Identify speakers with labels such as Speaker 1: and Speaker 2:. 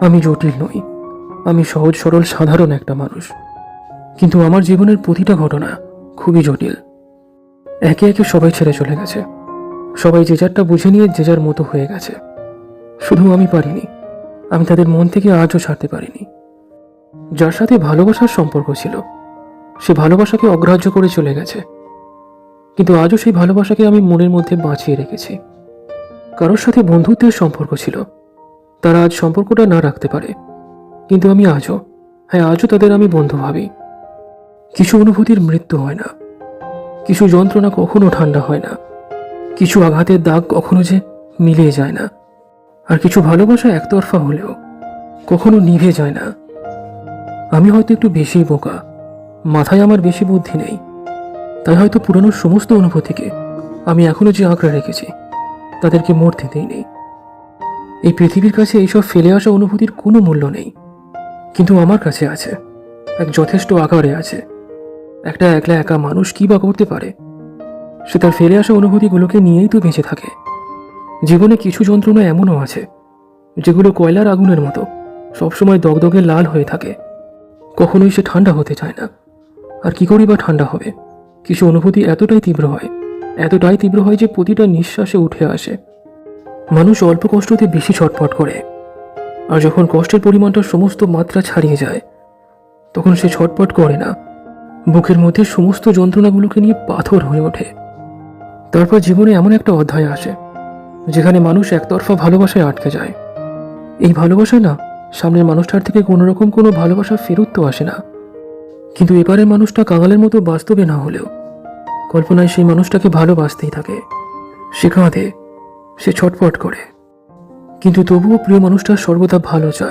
Speaker 1: আমি জটিল নই। আমি সহজ সরল সাধারণ একটা মানুষ। কিন্তু আমার জীবনের প্রতিটা ঘটনা খুবই জটিল। একে একে সবাই ছেড়ে চলে গেছে। সবাই যে যারটা বুঝে নিয়ে যে যার মতো হয়ে গেছে। শুধু আমি পারিনি। আমি তাদের মন থেকে আজও ছাড়তে পারিনি। যার সাথে ভালোবাসার সম্পর্ক ছিল, সে ভালোবাসাকে অগ্রাহ্য করে চলে গেছে। কিন্তু আজও সেই ভালোবাসাকে আমি মনের মধ্যে বাঁচিয়ে রেখেছি। কারোর সাথে বন্ধুত্বের সম্পর্ক ছিল তারা আজ সম্পর্কটা না রাখতে পারে। কিন্তু আমি আজও হ্যাঁ আজও তাদের আমি বন্ধু ভাবি। কিছু অনুভূতির মৃত্যু হয় না। কিছু যন্ত্রণা কখনো ঠান্ডা হয় না। কিছু আঘাতের দাগ কখনো যে মিলিয়ে যায় না। আর কিছু ভালোবাসা একতরফা হলেও কখনো নিভে যায় না। আমি হয়তো একটু বেশি বোকা। মাথায় আমার বেশি বুদ্ধি নেই। তাই হয়তো পুরনো সমস্ত অনুভূতিকে আমি এখনও যে আঁকড়ে রেখেছি, তাদেরকে মরতে দেইনি এই পৃথিবীর কাছে এইসব ফেলে আসা অনুভূতির কোনো মূল্য নেই। কিন্তু আমার কাছে আছে। এক যথেষ্ট আকারে আছে। একটা একলা একা মানুষ কি বা করতে পারে? সে তার ফেলে আসা অনুভূতিগুলোকে নিয়েই তো বেঁচে থাকে। জীবনে কিছু যন্ত্রণা এমনও আছে, যেগুলো কয়লার আগুনের মতো, সবসময় দগদগে লাল হয়ে থাকে। কখনোই সে ঠান্ডা হতে চায় না। আর কি করি বা ঠান্ডা হবে? কিছু অনুভূতি এতটাই তীব্র হয়, এতটাই তীব্র হয় যে প্রতিটা নিঃশ্বাসে উঠে আসে। মানুষ অল্প কষ্টতে বেশি ছটফট করে। আর যখন কষ্টের পরিমাণটা সমস্ত মাত্রা ছাড়িয়ে যায়, তখন সে ছটপট করে না। বুকের মধ্যে সমস্ত যন্ত্রণাগুলোকে নিয়ে পাথর হয়ে ওঠে। তারপর জীবনে এমন একটা অধ্যায় আসে, যেখানে মানুষ একতরফা ভালোবাসায় আটকে যায়। এই ভালোবাসায় না, সামনের মানুষটার থেকে কোনো রকম কোনো ভালোবাসা ফেরত তো আসে না। কিন্তু এবারের মানুষটা কাঙালের মতো বাস্তবে না হলেও, কল্পনায় সেই মানুষটাকে ভালোবাসতেই থাকে। সে কাঁধে সে ছটফট করে। কিন্তু তবুও প্রিয় মানুষটা সর্বদা ভালো চায়।